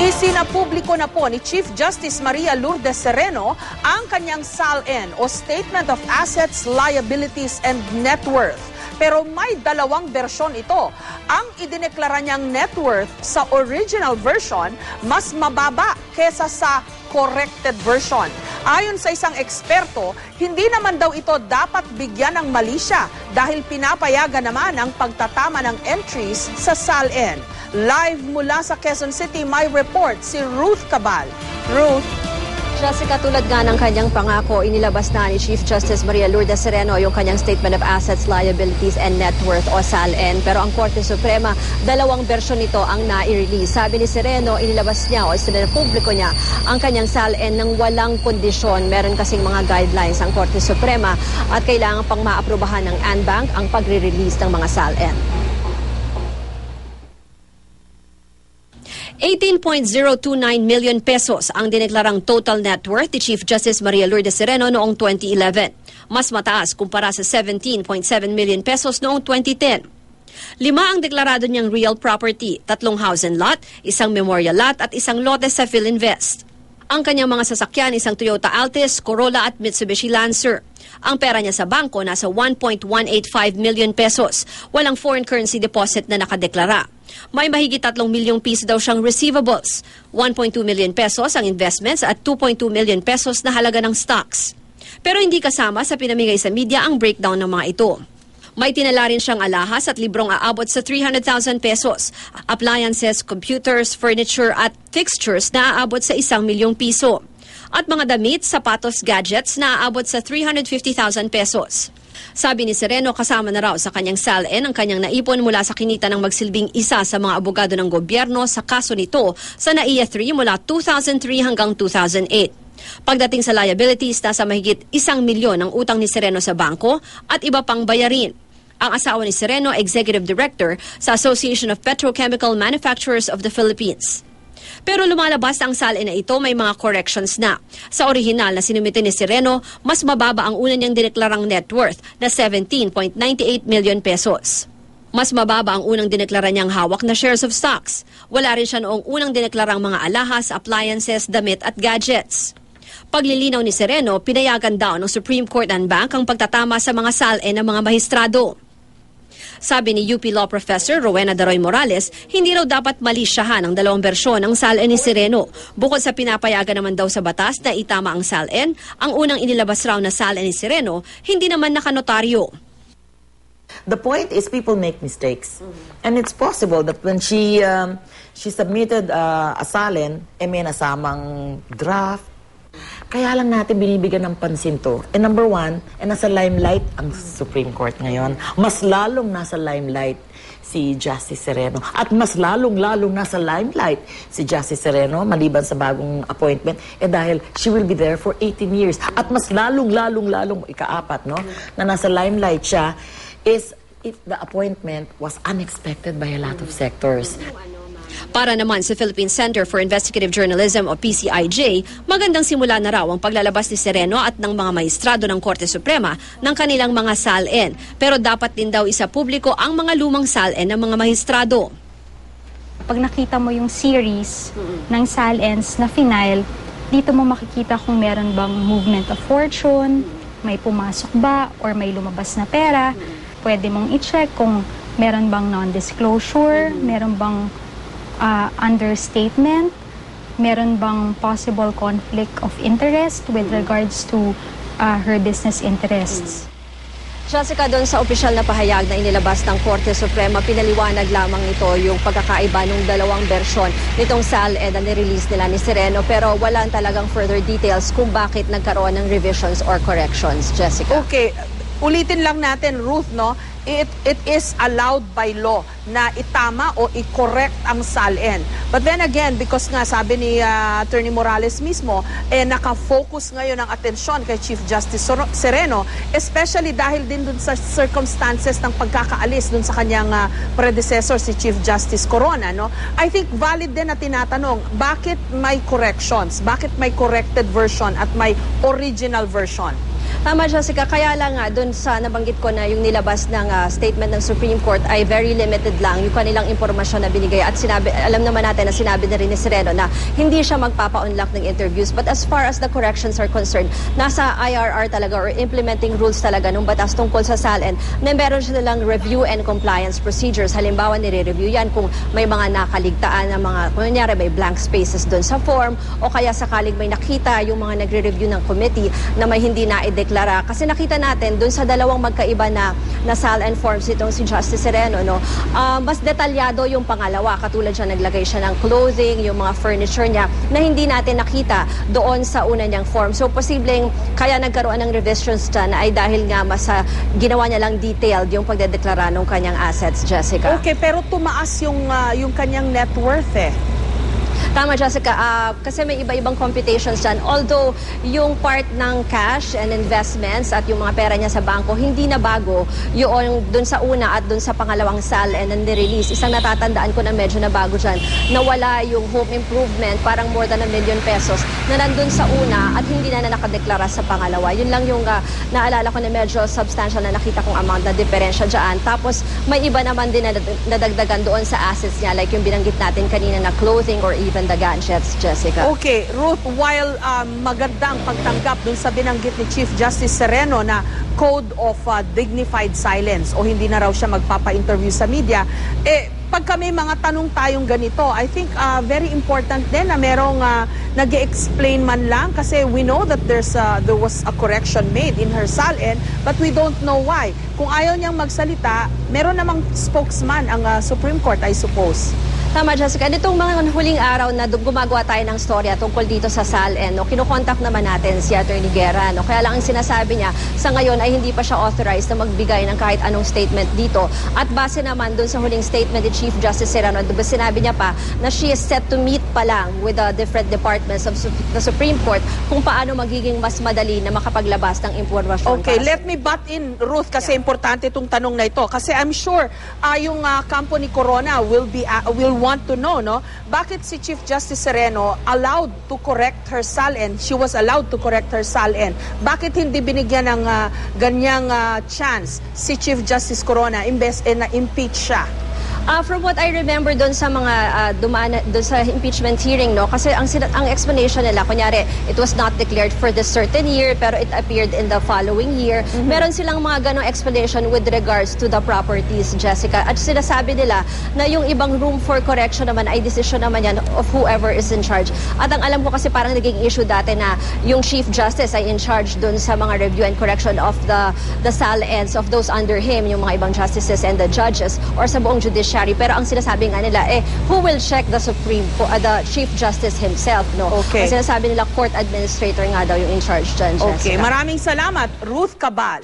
Isinapubliko na po ni Chief Justice Maria Lourdes Sereno ang kanyang SALN o Statement of Assets, Liabilities and Net Worth. Pero may dalawang bersyon ito. Ang idineklara niyang net worth sa original version mas mababa kesa sa corrected version. Ayon sa isang eksperto, hindi naman daw ito dapat bigyan ng malisya dahil pinapayagan naman ang pagtatama ng entries sa SALN. Live mula sa Quezon City, may report si Ruth Cabal. Ruth, Jessica, tulad nga ng kanyang pangako, inilabas na ni Chief Justice Maria Lourdes Sereno yung kanyang Statement of Assets, Liabilities and Net Worth o SALN. Pero ang Korte Suprema, dalawang bersyon nito ang nai-release. Sabi ni Sereno, inilabas niya o publiko niya ang kanyang SALN ng walang kondisyon. Meron kasing mga guidelines ang Korte Suprema at kailangan pang maaprubahan ng ANBank ang pagre-release ng mga SALN. 18.029 million pesos ang dineklarang total net worth ni Chief Justice Maria Lourdes Sereno noong 2011. Mas mataas kumpara sa 17.7 million pesos noong 2010. Lima ang deklarado niyang real property, tatlong house and lot, isang memorial lot at isang lote sa Philinvest. Ang kanyang mga sasakyan, isang Toyota Altis, Corolla at Mitsubishi Lancer. Ang pera niya sa bangko nasa 1.185 million pesos. Walang foreign currency deposit na nakadeklara. May mahigit 3 milyong piso daw siyang receivables, 1.2 million pesos ang investments at 2.2 million pesos na halaga ng stocks. Pero hindi kasama sa pinamigay sa media ang breakdown ng mga ito. May tinala rin siyang alahas at librong aabot sa 300,000 pesos. Appliances, computers, furniture at fixtures na aabot sa isang milyong piso. At mga damit, sapatos, gadgets na aabot sa 350,000 pesos. Sabi ni Sereno kasama na raw sa kanyang SALN ang kanyang naipon mula sa kinita ng magsilbing isa sa mga abogado ng gobyerno sa kaso nito sa NAIA 3 mula 2003 hanggang 2008. Pagdating sa liabilities, nasa mahigit isang milyon ang utang ni Sereno sa bangko at iba pang bayarin. Ang asawa ni Sereno, Executive Director sa Association of Petrochemical Manufacturers of the Philippines. Pero lumalabas ang salin na ito may mga corrections na. Sa orihinal na sinumite ni Sereno, mas mababa ang una niyang dineklarang net worth na 17.98 million pesos. Mas mababa ang unang dineklara niyang hawak na shares of stocks. Wala rin siya noong unang dineklarang mga alahas, appliances, damit at gadgets. Paglilinaw ni Sereno, pinayagan daw ng Supreme Court and Bank ang pagtatama sa mga salin ng mga mahistrado. Sabi ni UP Law Professor Rowena Daroy Morales, hindi raw dapat malisyahan ang dalawang bersyon ng SALN ni Sereno. Bukod sa pinapayagan naman daw sa batas na itama ang SALN, ang unang inilabas raw na SALN ni Sereno, hindi naman nakanotaryo. The point is people make mistakes. And it's possible that when she um, she submitted uh, a SALN, eh may nasamang draft, kaya lang natin binibigyan ng pansin to. And number one, and eh, nasa limelight ang Supreme Court ngayon. Mas lalong nasa limelight si Justice Sereno. At mas lalong-lalong nasa limelight si Justice Sereno maliban sa bagong appointment eh dahil she will be there for 18 years. At mas lalong-lalong-lalong ikaapat, no, na nasa limelight siya is if the appointment was unexpected by a lot of sectors. Para naman sa Philippine Center for Investigative Journalism o PCIJ, magandang simula na raw ang paglalabas ni Sereno at ng mga maestrado ng Korte Suprema ng kanilang mga SALN. Pero dapat din daw isa publiko ang mga lumang SALN ng mga maestrado. Pag nakita mo yung series ng SALNs na final, dito mo makikita kung meron bang movement of fortune, may pumasok ba, or may lumabas na pera. Pwede mong i-check kung meron bang non-disclosure, meron bang uh, understatement? Meron bang possible conflict of interest with regards to uh, her business interests? Jessica, doon sa opisyal na pahayag na inilabas ng Korte Suprema, pinaliwanag lamang ito yung pagkakaiba ng dalawang bersyon nitong SAL-ED na nirelease nila ni Sereno pero wala talagang further details kung bakit nagkaroon ng revisions or corrections. Jessica? Okay, ulitin lang natin, Ruth, no? it, it is allowed by law na itama o i-correct ang SALN. But then again, because nga sabi ni uh, Attorney Morales mismo, eh naka-focus ngayon ang atensyon kay Chief Justice Sereno, especially dahil din dun sa circumstances ng pagkakaalis dun sa kanyang uh, predecessor si Chief Justice Corona. No? I think valid din na tinatanong, bakit may corrections? Bakit may corrected version at may original version? Tama, Jessica. Kaya lang nga, dun sa nabanggit ko na yung nilabas ng ah, statement ng Supreme Court ay very limited lang yung kanilang impormasyon na binigay. At sinabi, alam naman natin na sinabi na rin ni Sereno na hindi siya magpapa-unlock ng interviews. But as far as the corrections are concerned, nasa IRR talaga or implementing rules talaga ng batas tungkol sa SALN na meron siya nilang review and compliance procedures. Halimbawa, nire-review yan kung may mga nakaligtaan na mga, kung nangyari may blank spaces doon sa form o kaya sakaling may nakita yung mga nagre-review ng committee na may hindi na-deklara. Kasi nakita natin doon sa dalawang magkaiba na, na SALN forms itong si Justice Sereno, no, ah, mas detalyado yung pangalawa. Katulad siya, naglagay siya ng clothing, yung mga furniture niya na hindi natin nakita doon sa una niyang form. So, posibleng kaya nagkaroon ng revisions dyan ay dahil nga mas ah, ginawa niya lang detailed yung pagdedeklara ng kanyang assets, Jessica. Okay, pero tumaas yung, ah, yung kanyang net worth eh. Tama, Jessica. Ah, kasi may iba-ibang computations dyan. Although, yung part ng cash and investments at yung mga pera niya sa bangko, hindi na bago yung dun sa una at dun sa pangalawang sal and then release Isang natatandaan ko na medyo na bago dyan, nawala yung home improvement, parang more than a million pesos, na nandun sa una at hindi na na nakadeklara sa pangalawa. Yun lang yung ah, naalala ko na medyo substantial na nakita kong amount na diferensya dyan. Tapos, may iba naman din na nadagdagan doon sa assets niya, like yung binanggit natin kanina na clothing or even the gadgets, Jessica. Okay, Ruth, while um, magandang pagtanggap dun sa binanggit ni Chief Justice Sereno na code of uh, dignified silence o hindi na raw siya magpapa-interview sa media, eh, pag kami mga tanong tayong ganito, I think uh, very important din na merong uh, nag explain man lang kasi we know that there's a, there was a correction made in her SALN but we don't know why. Kung ayaw niyang magsalita, meron namang spokesman ang uh, Supreme Court, I suppose. Tama, Jessica. Nitong mga huling araw na gumagawa tayo ng storya tungkol dito sa SALN, no, kinukontak naman natin si Attorney Guerra. No? Kaya lang ang sinasabi niya, sa ngayon ay hindi pa siya authorized na magbigay ng kahit anong statement dito. At base naman dun sa huling statement ni Chief Justice Serrano, diba sinabi niya pa na she is set to meet pa lang with the different departments of the Supreme Court kung paano magiging mas madali na makapaglabas ng impormasyon. Okay, let me butt in, Ruth, kasi importante itong tanong na ito. Kasi I'm sure ah, yung ah, kampo ni Corona will be ah, will want to know, no? Bakit si Chief Justice Sereno allowed to correct her SALN? She was allowed to correct her SALN. Bakit hindi binigyan ng ah, ganyang ah, chance si Chief Justice Corona imbes eh, na-impeach siya? Ah, from what I remember doon sa mga ah, dumaan doon sa impeachment hearing no kasi ang ang explanation nila kunyari it was not declared for this certain year pero it appeared in the following year. Meron silang mga ganong explanation with regards to the properties Jessica at sinasabi nila na yung ibang room for correction naman ay decision naman yan of whoever is in charge. At ang alam ko kasi parang naging issue dati na yung chief justice ay in charge doon sa mga review and correction of the the SALNs of those under him yung mga ibang justices and the judges or sa buong judiciary pero ang sinasabi nga nila eh who will check the supreme uh, the chief justice himself no Okay. ang sinasabi nila court administrator nga daw yung in charge dyan Okay, maraming salamat, Ruth Cabal.